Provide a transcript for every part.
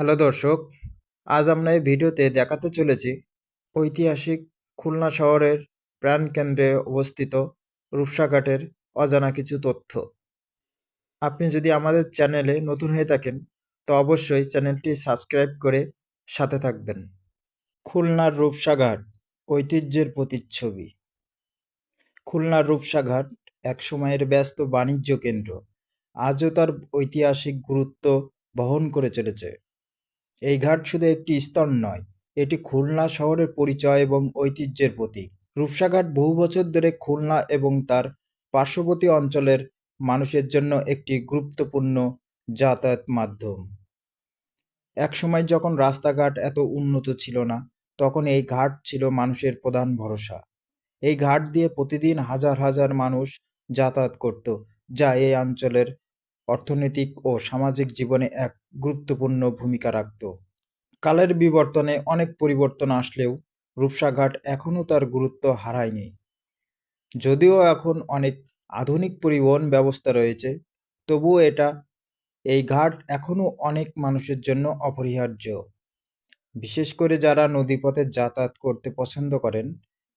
Hello দর্শক, আজ আমরা এই ভিডিওতে দেখাতে চলেছি ঐতিহাসিক খুলনা শহরের প্রাণকেন্দ্রে অবস্থিত রূপসাঘাটের অজানা কিছু তথ্য। আপনি যদি আমাদের চ্যানেলে নতুন হয়ে থাকেন, তো অবশ্যই চ্যানেলটি সাবস্ক্রাইব করে সাথে থাকবেন। খুলনার রূপসাঘাট ঐতিহ্যের প্রতিচ্ছবি। খুলনার রূপসাঘাট এক সময়ের ব্যস্ত বাণিজ্য কেন্দ্র। আজও তার ঐতিহাসিক গুরুত্ব বহন করে চলেছে। এই ঘাট শুধু একটি স্তর নয়, এটি খুলনা শহরের পরিচয় এবং ঐতিহ্যের প্রতীক। রূপসাঘাট বহু বছর ধরে খুলনা এবং তার পার্শ্ববর্তী অঞ্চলের মানুষের জন্য একটি গুরুত্বপূর্ণ যাতায়াত মাধ্যম। একসময় যখন রাস্তাঘাট এত উন্নত ছিল না, তখন এই ঘাট ছিল মানুষের প্রধান ভরসা। এই ঘাট দিয়ে প্রতিদিন হাজার হাজার মানুষ যাতায়াত করত, যা এই অঞ্চলের অর্থনৈতিক ও সামাজিক জীবনে এক গুরুত্বপূর্ণ ভূমিকা রাখত। কালের বিবর্তনে অনেক পরিবর্তন আসলেও রূপসাঘাট এখনও তার গুরুত্ব হারায়নি। যদিও এখন অনেক আধুনিক পরিবহন ব্যবস্থা রয়েছে, তবুও এটা, এই ঘাট এখনও অনেক মানুষের জন্য অপরিহার্য। বিশেষ করে যারা নদীপথে যাতায়াত করতে পছন্দ করেন,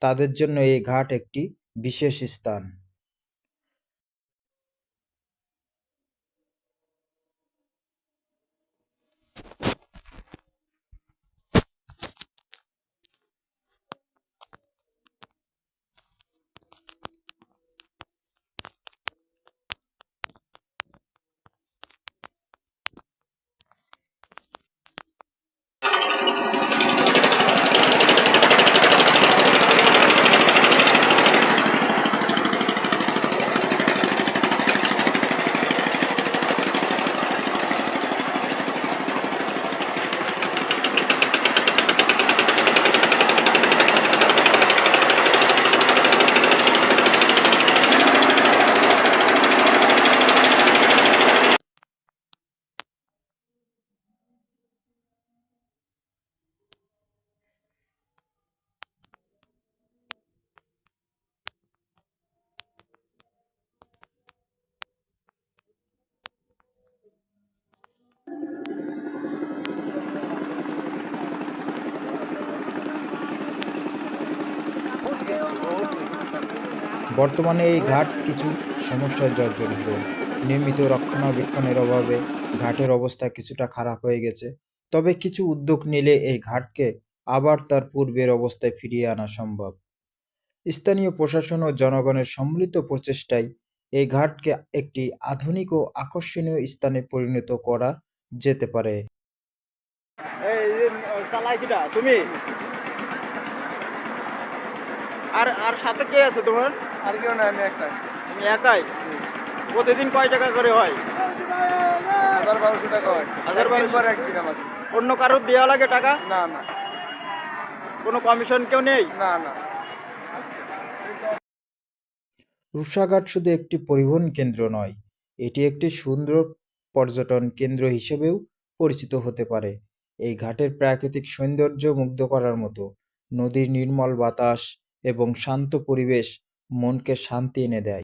তাদের জন্য এই ঘাট একটি বিশেষ স্থান। বর্তমানে এই ঘাট কিছু সমস্যায় জর্জরিত। নিয়মিত রক্ষণাবেক্ষণের অভাবে ঘাটের অবস্থা কিছুটা খারাপ হয়ে গেছে। তবে কিছু উদ্যোগ নিলে এই ঘাটকে আবার তার পূর্বের অবস্থায় ফিরিয়ে আনা সম্ভব। স্থানীয় প্রশাসন ও জনগণের সম্মিলিত প্রচেষ্টায় এই ঘাটকে একটি আধুনিক ও আকর্ষণীয় স্থানে পরিণত করা যেতে পারে। তুমি? আর আর সাথে কে আছে তোমার? আর কেউ না আমি একটা তুমি একাই? প্রতিদিন কয় টাকা করে হয়? হাজার বারোশো টাকা হয়। হাজার বারোশো? একদিন আমার অন্য কারোর দেওয়া লাগে টাকা? না না। কোনো কমিশন কেউ নেই? না না। রূপসাঘাট শুধু একটি পরিবহন কেন্দ্র নয় এটি একটি সুন্দর পর্যটন কেন্দ্র হিসেবেও পরিচিত হতে পারে। এই ঘাটের প্রাকৃতিক সৌন্দর্য মুগ্ধ করার মতো নদীর নির্মল বাতাস এবং শান্ত পরিবেশ মনকে শান্তি এনে দেয়।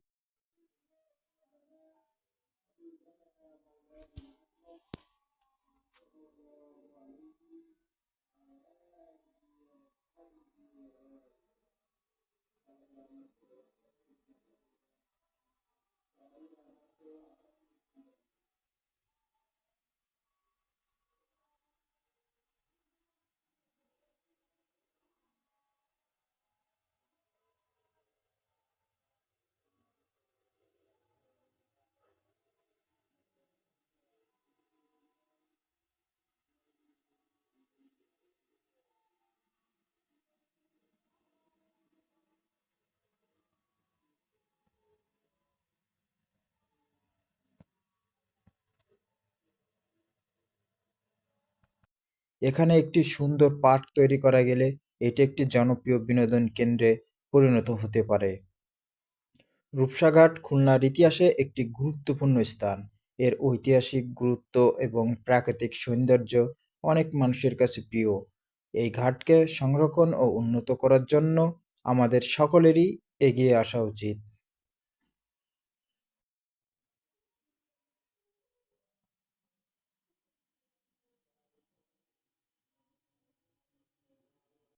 এখানে একটি সুন্দর পার্ক তৈরি করা গেলে এটি একটি জনপ্রিয় বিনোদন কেন্দ্রে পরিণত হতে পারে। রূপসাঘাট খুলনার ইতিহাসে একটি গুরুত্বপূর্ণ স্থান। এর ঐতিহাসিক গুরুত্ব এবং প্রাকৃতিক সৌন্দর্য অনেক মানুষের কাছে প্রিয়। এই ঘাটকে সংরক্ষণ ও উন্নত করার জন্য আমাদের সকলেরই এগিয়ে আসা উচিত।